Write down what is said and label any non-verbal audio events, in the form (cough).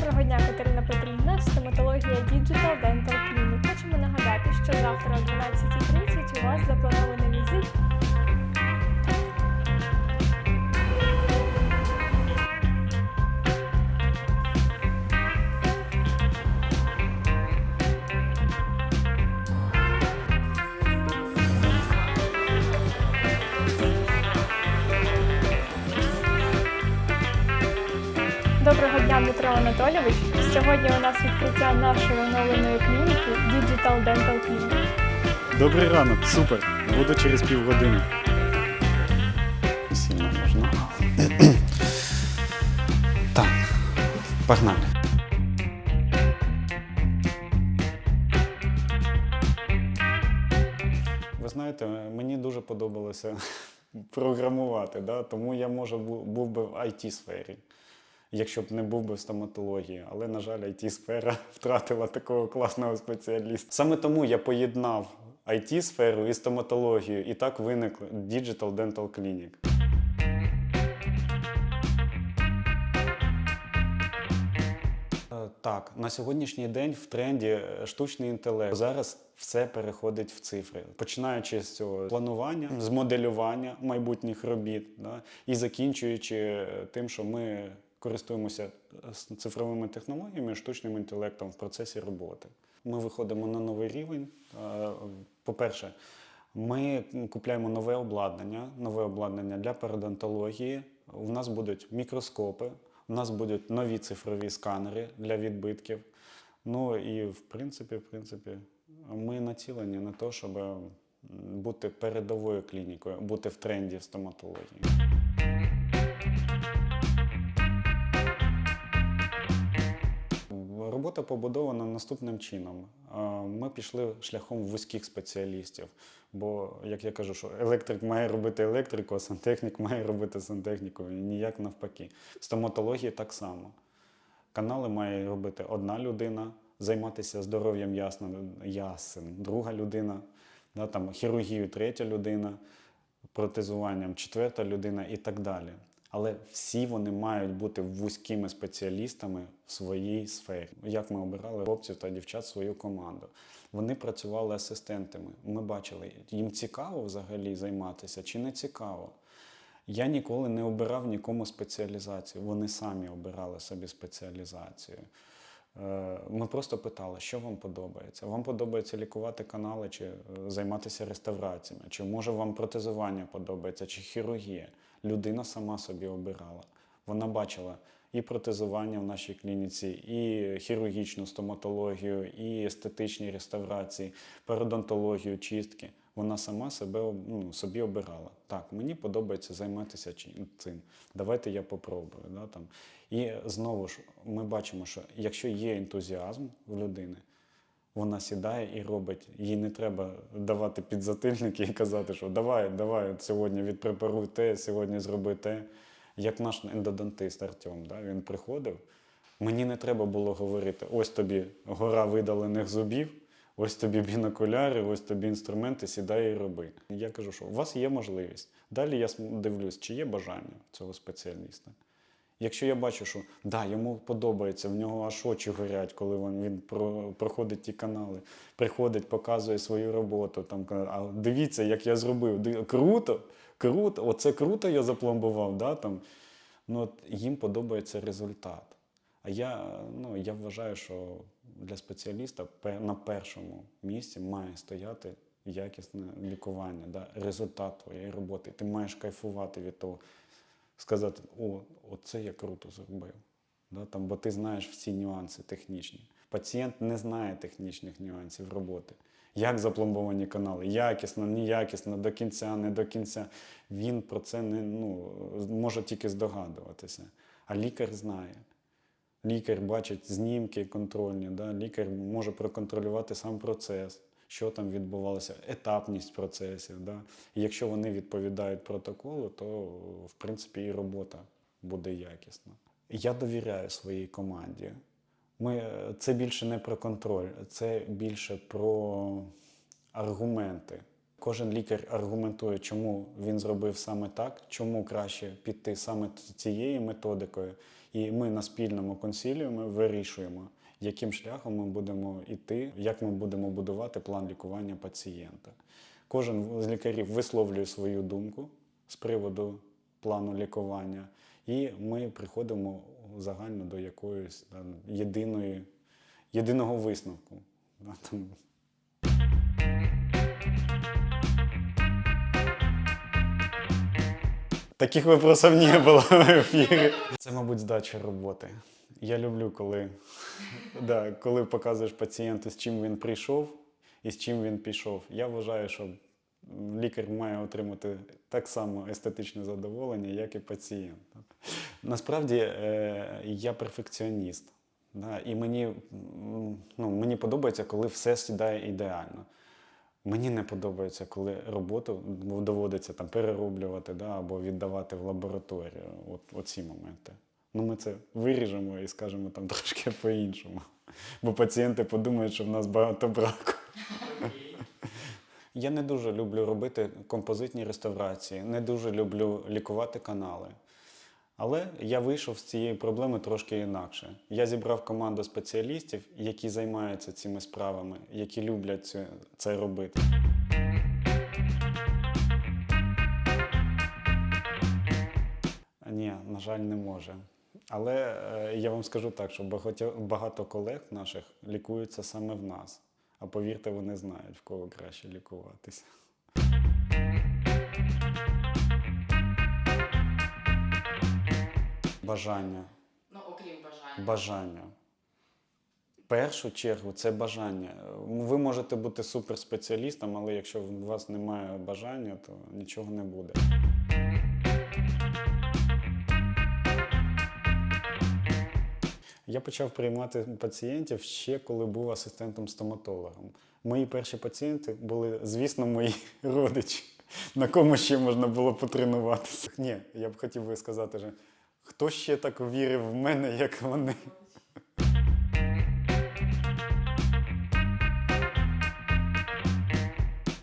дня, Катерина Петрівна, стоматологія Digital Dental Clinic. Хочемо нагадати, що завтра о 12.30 у вас запланований візит. Доброго дня, Дмитро Анатолійович. Сьогодні у нас відкриття нашої оновленої клініки Digital Dental Clinic. Добрий ранок, супер. Буду через півгодини. Сильно можна. (clears throat) так, погнали. Ви знаєте, мені дуже подобалося (laughs) програмувати, да? тому я може був би в IT-сфері, якщо б не був би в стоматології. Але, на жаль, IT-сфера (laughs) втратила такого класного спеціаліста. Саме тому я поєднав IT-сферу і стоматологію, і так виник Digital Dental Clinic. Е, Так, на сьогоднішній день в тренді е, штучний інтелект. Зараз все переходить в цифри, починаючи з цього планування, з моделювання майбутніх робіт, да, і закінчуючи е, тим, що ми користуємося е, цифровими технологіями, штучним інтелектом в процесі роботи. Ми виходимо на новий рівень. Е, По-перше, ми купляємо нове обладнання, нове обладнання для пародонтології. У нас будуть мікроскопи, у нас будуть нові цифрові сканери для відбитків. Ну і в принципі, в принципі, ми націлені на те, щоб бути передовою клінікою, бути в тренді в стоматології. Робота побудована наступним чином. Е, Ми пішли шляхом вузьких спеціалістів. Бо, як я кажу, що електрик має робити електрику, а сантехнік має робити сантехніку, ніяк навпаки. В стоматології так само. Канали має робити одна людина, займатися здоров'ям ясен, друга людина, да, там, хірургію третя людина, протезуванням четверта людина і так далі. Але всі вони мають бути вузькими спеціалістами в своїй сфері. Як ми обирали хлопців та дівчат свою команду. Вони працювали асистентами. Ми бачили, їм цікаво взагалі займатися чи не цікаво. Я ніколи не обирав нікому спеціалізацію. Вони самі обирали собі спеціалізацію. Е, Ми просто питали, що вам подобається. Вам подобається лікувати канали чи е, займатися реставраціями? Чи може вам протезування подобається, чи хірургія? Людина сама собі обирала. Вона бачила і протезування в нашій клініці, і хірургічну стоматологію, і естетичні реставрації, пародонтологію, чистки. Вона сама себе ну, собі обирала. Так, мені подобається займатися цим. Давайте я попробую. Да, там. І знову ж ми бачимо, що якщо є ентузіазм в людини, вона сідає і робить. Їй не треба давати підзатильники і казати, що давай, давай, сьогодні відпрепаруй те, сьогодні зроби те. Як наш ендодонтист Артем, да? він приходив. Мені не треба було говорити: ось тобі гора видалених зубів, ось тобі бінокуляри, ось тобі інструменти, сідай і роби. Я кажу, що у вас є можливість. Далі я дивлюсь, чи є бажання цього спеціаліста. Якщо я бачу, що да, йому подобається, в нього аж очі горять, коли він, він про, проходить ті канали, приходить, показує свою роботу. Там, а дивіться, як я зробив. Круто, круто, оце круто я запломбував. Да, там. Ну, от їм подобається результат. А я, ну, я вважаю, що для спеціаліста на першому місці має стояти якісне лікування, да, результат твоєї роботи. Ти маєш кайфувати від того сказати, о, оце я круто зробив. Да, там, бо ти знаєш всі нюанси технічні. Пацієнт не знає технічних нюансів роботи. Як запломбовані канали, якісно, неякісно, до кінця, не до кінця. Він про це не ну, може тільки здогадуватися. А лікар знає. Лікар бачить знімки контрольні, да? лікар може проконтролювати сам процес, що там відбувалося, етапність процесів. Да? І якщо вони відповідають протоколу, то в принципі і робота буде якісна. Я довіряю своїй команді. Ми, це більше не про контроль, це більше про аргументи. Кожен лікар аргументує, чому він зробив саме так, чому краще піти саме цією методикою. І ми на спільному консиліумі вирішуємо, яким шляхом ми будемо йти, як ми будемо будувати план лікування пацієнта. Кожен з лікарів висловлює свою думку з приводу плану лікування, і ми приходимо загально до якоїсь там, єдиної, єдиного висновку. Таких вопросов не було в ефірі. Це, мабуть, здача роботи. Я люблю, коли, (laughs) да, коли показуєш пацієнту, з чим він прийшов і з чим він пішов. Я вважаю, що лікар має отримати так само естетичне задоволення, як і пацієнт. Насправді е, я перфекціоніст. Да, і мені, ну, мені подобається, коли все сідає ідеально. Мені не подобається, коли роботу доводиться там перероблювати да, або віддавати в лабораторію. От оці моменти. Ну, ми це виріжемо і скажемо там (laughs) трошки по-іншому. Бо пацієнти подумають, що в нас багато браку. Я не дуже люблю робити композитні реставрації, не дуже люблю лікувати канали. Але я вийшов з цієї проблеми трошки інакше. Я зібрав команду спеціалістів, які займаються цими справами, які люблять це, робити. Ні, на жаль, не може. Але е, я вам скажу так, що багато, багато колег наших лікуються саме в нас. А повірте, вони знають, в кого краще лікуватися. Бажання. Ну, окрім бажання. Бажання. В першу чергу це бажання. Ви можете бути суперспеціалістом, але якщо у вас немає бажання, то нічого не буде. Я почав приймати пацієнтів ще коли був асистентом стоматологом. Мої перші пацієнти були, звісно, мої (laughs) родичі. На кому ще можна було потренуватися? Ні, я б хотів би сказати, що хто ще так вірив в мене, як вони.